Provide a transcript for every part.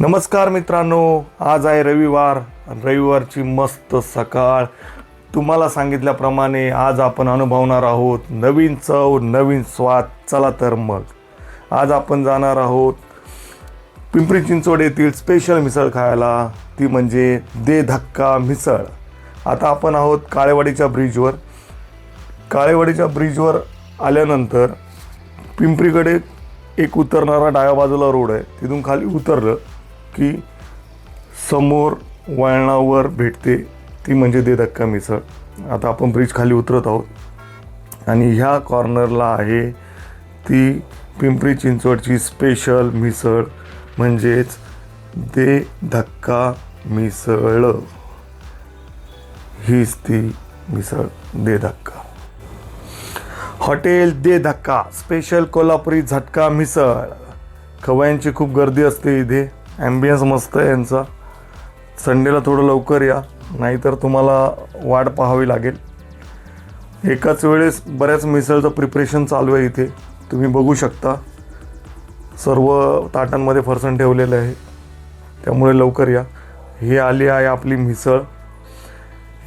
नमस्कार मित्रांनो आज आहे रविवार रविवारची मस्त सकाळ. तुम्हाला सांगितल्याप्रमाणे आज आपण अनुभवणार आहोत नवीन चव नवीन स्वाद. चला तर मग. आज आपण जाणार आहोत पिंपरी चिंचवड येथील स्पेशल मिसळ खायला. ती म्हणजे दे धक्का मिसळ. आता आपण आहोत काळेवाडीच्या ब्रिजवर काळेवाडीच्या ब्रिजवर आल्यानंतर पिंपरीकडे एक उतरणारा डाव्या बाजूला रोड आहे. तिथून खाली उतरलं. की समोर वळणावर भेटते ती म्हणजे दे धक्का मिसळ. आता आपण ब्रिज खाली उतरत आहोत. आणि ह्या कॉर्नरला आहे ती पिंपरी चिंचवडची स्पेशल मिसळ म्हणजेच दे धक्का मिसळ. हीच ती मिसळ दे धक्का. हॉटेल दे धक्का स्पेशल कोल्हापुरी झटका मिसळ. खवयांची खूप गर्दी असते इथे. ॲम्बियन्स मस्त आहे यांचा. संडेला थोडं लवकर या नाहीतर तुम्हाला वाट पाहावी लागेल. एकाच वेळेस बऱ्याच मिसळचं प्रिपरेशन चालू आहे इथे. तुम्ही बघू शकता. सर्व ताटांमध्ये फरसण ठेवलेलं आहे. त्यामुळे लवकर या. ही आली आहे आपली मिसळ.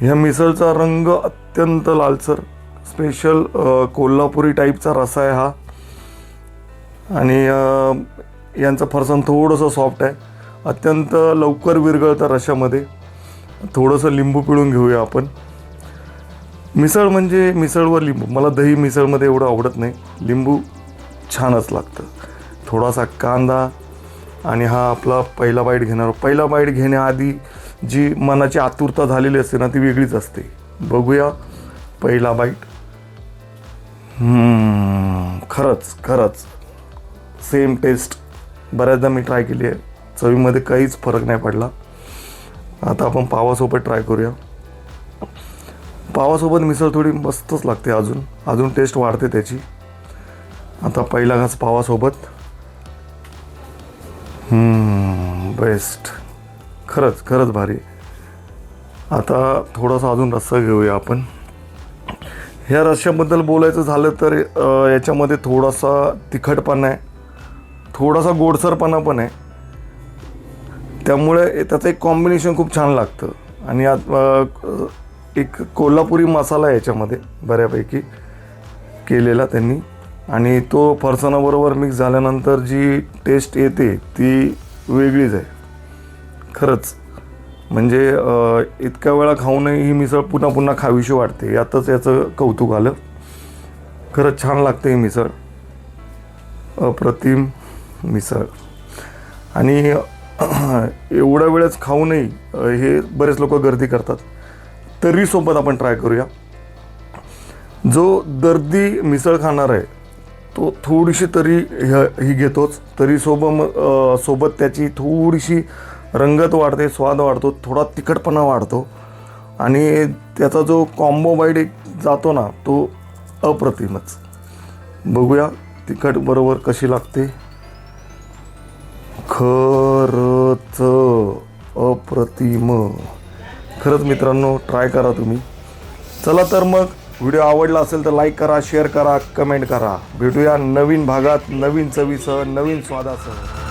ह्या मिसळचा रंग अत्यंत लालसर स्पेशल कोल्हापुरी टाईपचा रसा आहे हा. आणि यांचं फरसाण थोडंसं सॉफ्ट आहे. अत्यंत लवकर विरघळतं रशामध्ये थोडंसं लिंबू पिळून घेऊया आपण. मिसळ म्हणजे मिसळवर लिंबू. मला दही मिसळमध्ये एवढं आवडत नाही. लिंबू छानच लागतं. थोडासा कांदा आणि हा आपला पहिला बाईट घेणार पहिला बाईट घेण्याआधी जी मनाची आतुरता झालेली असते ना ती वेगळीच असते. बघूया पहिला बाईट खरंच खरंच. सेम टेस्ट बऱ्याचदा मी ट्राय केली आहे. चवीमध्ये काहीच फरक नाही पडला. आता आपण पावासोबत ट्राय करूया. पावासोबत मिसळ थोडी मस्तच लागते अजून. अजून टेस्ट वाढते त्याची. आता पहिला घास पावासोबत. बेस्ट खरंच खरंच भारी. आता थोडासा अजून रस्सा घेऊया आपण. ह्या रस्श्याबद्दल बोलायचं झालं तर याच्यामध्ये थोडासा तिखटपणा आहे. थोडासा गोडसरपणा पण आहे. त्यामुळे त्याचं एक कॉम्बिनेशन खूप छान लागतं. आणि आत एक कोल्हापुरी मसाला आहे याच्यामध्ये बऱ्यापैकी केलेला त्यांनी. आणि तो फरसाणाबरोबर मिक्स झाल्यानंतर जी टेस्ट येते ती वेगळीच आहे. खरंच. म्हणजे इतक्या वेळा खाऊनही ही मिसळ पुन्हा पुन्हा खावीशी वाटते. यातच याचं कौतुक आलं. खरंच छान लागते ही मिसळ. अप्रतिम. मिसळ. आणि एवढ्या वेळेस खाऊनही हे बरेच लोक गर्दी करतात. तरी सोबत आपण ट्राय करूया. जो दर्दी मिसळ खाणार आहे तो थोडीशी तरी ह्य- ही घेतोच. तरी सोबत सोबत त्याची थोडीशी रंगत वाढते स्वाद वाढतो थोडा तिखटपणा वाढतो. आणि त्याचा जो कॉम्बो बाईट एक जातो ना तो अप्रतिमच. बघूया तिखट बरोबर कशी लागते. खरंच अप्रतिम. खरंच मित्रांनो ट्राय करा तुम्ही. चला तर मग व्हिडिओ आवडला असेल तर लाईक करा शेअर करा कमेंट करा. भेटूया नवीन भागात नवीन चवीसह नवीन स्वादासह.